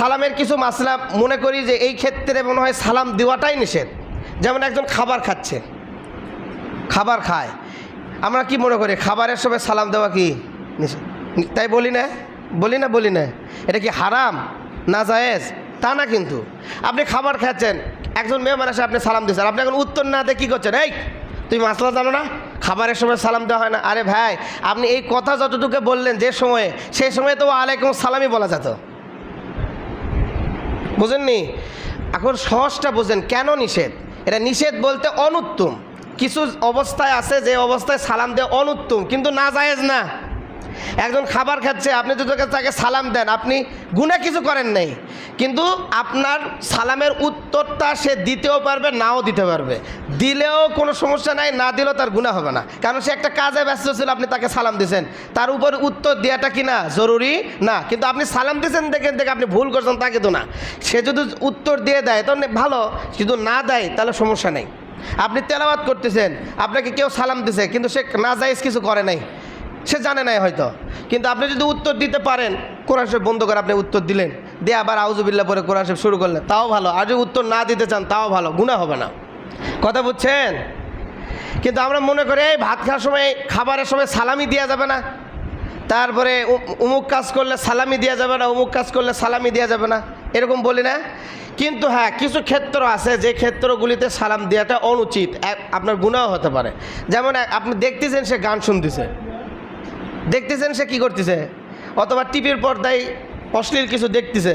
সালামের কিছু মাসলা মনে করি যে এই ক্ষেত্রে মনে হয় সালাম দেওয়াটাই নিষেধ। যেমন একজন খাবার খাচ্ছে। খাবার খায়। আমরা কি মনে করি? খাবারের সময় সালাম দেওয়া কি নিষেধ? তাই বলি না? বলি না বলি না। এটা কি হারাম না জায়েজ? তা না কিন্তু। আপনি খাবার খাচ্ছেন, একজন মেহমান এসে আপনি সালাম দিচ্ছেন। আপনি এখন উত্তর না দিয়ে কী করছেন? এই তুমি মাসলা জানো না? খাবারের সময় সালাম দেওয়া হয় না। আরে ভাই, আপনি এই কথা যতটুকু বললেন যে সময়ে সেই সময়ে তো আলাইকুম সালামই বলা যেত। বুঝেননি? এখন সহজটা বোঝেন, কেন নিষেধ? এটা নিষেধ বলতে অনুত্তম। কিছু অবস্থায় আছে, যে অবস্থায় সালাম দেওয়া অনুত্তম, কিন্তু না জায়েজ না। একজন খাবার খাচ্ছে, আপনি যদি তাকে- সালাম দেন, আপনি গুণা কিছু করেন নাই। কিন্তু আপনার সালামের উত্তরটা সে দিতেও পারবে, নাও দিতে পারবে। দিলেও কোনো সমস্যা নাই, না দিলেও তার গুণা হবে না। কারণ সে একটা কাজে ব্যস্ত ছিল, আপনি তাকে সালাম দিয়েছেন। তার উপর উত্তর দেওয়াটা কি না? জরুরি? না। কিন্তু আপনি সালাম দিয়েছেন, দেখেন, দেখে আপনি ভুল করছেন তাকে তো না। সে যদি উত্তর দিয়ে দেয় তো ভালো। যদি না দেয়, তাহলে সমস্যা নেই। আপনি তেলাওয়াত করতেছেন, আপনাকে কেউ সালাম দিছে, কিন্তু সে না যাইজ কিছু করে নাই। সে জানে নাই হয়তো। কিন্তু আপনি যদি উত্তর দিতে পারেন, কোরআন শরীফ বন্ধ করে আপনি উত্তর দিলেন। দিয়ে আবার আউজুবিল্লা পরে কোরআন শরীফ শুরু করলেন। তাও ভালো। আর যদি উত্তর না দিতে চান, তাও ভালো। গুণা হবে না। কথা বুঝছেন? কিন্তু আমরা মনে করি, এই ভাত খাওয়ার সময়, খাবারের সময় সালামি দেওয়া যাবে না। তারপরে উমুক কাজ করলে সালামি দেওয়া যাবে না, উমুক কাজ করলে সালামি দেওয়া যাবে না। এরকম বলি না। কিন্তু হ্যাঁ কিছু ক্ষেত্র আছে, যে ক্ষেত্রগুলিতে সালাম দেওয়াটা অনুচিত। আপনার গুণাও হতে পারে। যেমন আপনি দেখতেছেন সে গান শুনতেছে। দেখতেছেন সে কি করতেছে? অথবা টিভির পর্দায় অশ্লীল কিছু দেখতেছে।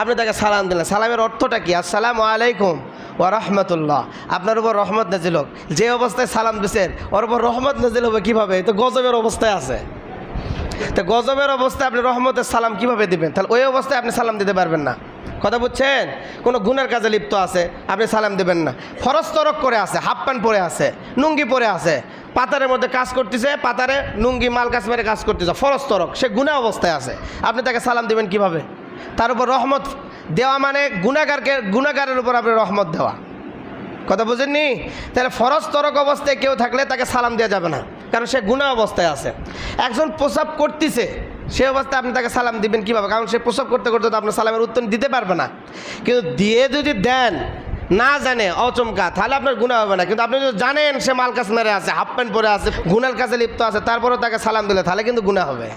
আপনি তাকে সালাম দিলেন। সালামের অর্থটা কি? আসসালামু আলাইকুম ও রহমতুল্লাহ। আপনার উপর রহমত নাজিল হোক। যে অবস্থায় সালাম দিচ্ছেন ওর উপর রহমত নাজিল হবে কীভাবে? তো গজবের অবস্থায় আছে। তো গজবের অবস্থায় আপনি রহমতের সালাম কীভাবে দিবেন? তাহলে ওই অবস্থায় আপনি সালাম দিতে পারবেন না। কথা বুঝছেন? কোনো গুণের কাজে লিপ্ত আছে, আপনি সালাম দেবেন না। ফরজ করে আছে, হাফ প্যান্ট পরে আছে, নুঙ্গি পরে আছে পাতারের মধ্যে কাজ করতেছে, পাতারে লুঙ্গি, মাল কাজ মেরে কাজ করতেছে। ফরজ তরক সে গুণা অবস্থায় আছে। আপনি তাকে সালাম দেবেন কীভাবে? তার উপর রহমত দেওয়া মানে গুণাগারকে, গুণাগারের উপর আপনি রহমত দেওয়া। কথা বুঝেননি? তাহলে ফরজ তরক অবস্থায় কেউ থাকলে তাকে সালাম দেওয়া যাবে না, কারণ সে গুণা অবস্থায় আছে। একজন প্রসাব করতেছে, সে অবস্থায় আপনি তাকে সালাম দিবেন কীভাবে? কারণ সে প্রসাব করতে করতে তো আপনার সালামের উত্তর দিতে পারবে না। কিন্তু দিয়ে যদি দেন না জানে অচমকা তাহলে আপনার গুণা হবে না। কিন্তু আপনি যদি জানেন সে মাল কাছে মেরে আছে, হাফ প্যান্ট পরে আছে গুনার কাছে লিপ্ত আছে তারপরে তাকে সালাম দিলে, তাহলে কিন্তু গুণা হবে।